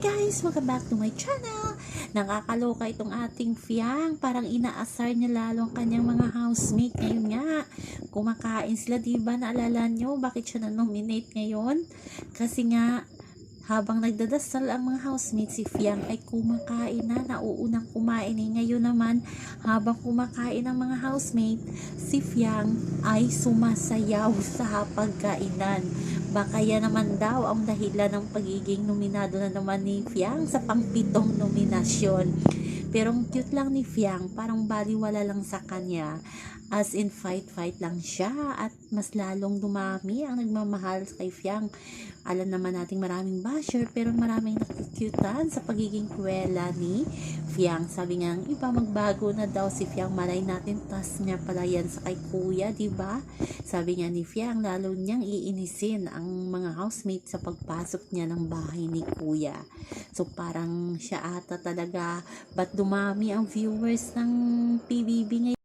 Guys, welcome back to my channel. Nakakaloka itong ating Fiang. Parang inaasar niya lalo ang kanyang mga housemate ngayon nga. Kumakain sila, di ba? Naalala nyo? Bakit siya na-nominate ngayon? Kasi nga, habang nagdadasal ang mga housemates, si Fiang ay kumakain na. Nauunang kumain eh. Ngayon naman, habang kumakain ang mga housemate, si Fiang ay sumasayaw sa pagkainan. Baka yan naman daw ang dahilan ng pagiging nominado na naman ni Fiang sa pangpitong nominasyon. Pero ang cute lang ni Fiang, parang baliwala lang sa kanya. As in fight-fight lang siya at mas lalong dumami ang nagmamahal kay Fiang. Alam naman nating maraming basher pero maraming nakukyutan sa pagiging kwela ni Fiang. Sabi nga, ang iba magbago na daw si Fiang. Malay natin, tas niya pala yan sa kay kuya, di ba? Sabi nga ni Fiang, lalo niyang iinisin ang mga housemate sa pagpasok niya ng bahay ni kuya. So parang siya ata talaga, ba't dumami ang viewers ng PBB ngayon?